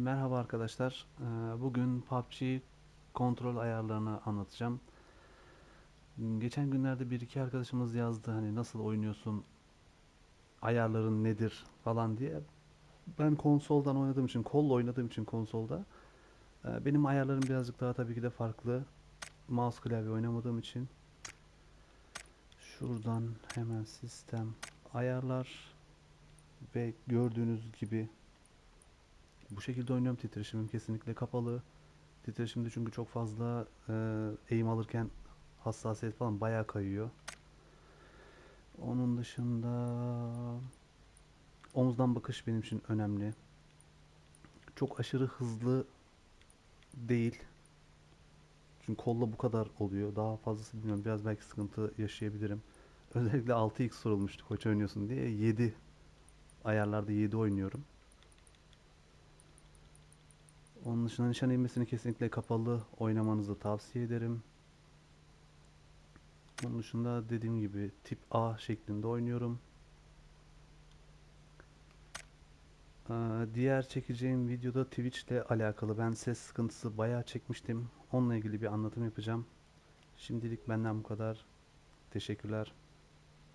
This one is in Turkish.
Merhaba arkadaşlar. Ee, Bugün PUBG kontrol ayarlarını anlatacağım. Geçen günlerde bir iki arkadaşımız yazdı hani nasıl oynuyorsun, ayarların nedir falan diye. Ben konsoldan oynadığım için, kolla oynadığım için konsolda e, benim ayarlarım birazcık daha tabii ki de farklı. Mouse klavye oynamadığım için. Şuradan hemen sistem ayarlar ve gördüğünüz gibi bu şekilde oynuyorum. Titreşimim kesinlikle kapalı. Titreşimde çünkü çok fazla e, eğim alırken hassasiyet falan bayağı kayıyor. Onun dışında omuzdan bakış benim için önemli. Çok aşırı hızlı değil. Çünkü kolla bu kadar oluyor. Daha fazlası bilmiyorum. Biraz belki sıkıntı yaşayabilirim. Özellikle 6x sorulmuştu koç oynuyorsun diye. 7 ayarlarda 7 oynuyorum. Onun dışında nişan inmesini kesinlikle kapalı oynamanızı tavsiye ederim. Onun dışında dediğim gibi tip A şeklinde oynuyorum. Ee, diğer çekeceğim videoda Twitch ile alakalı. Ben ses sıkıntısı bayağı çekmiştim. Onunla ilgili bir anlatım yapacağım. Şimdilik benden bu kadar. Teşekkürler.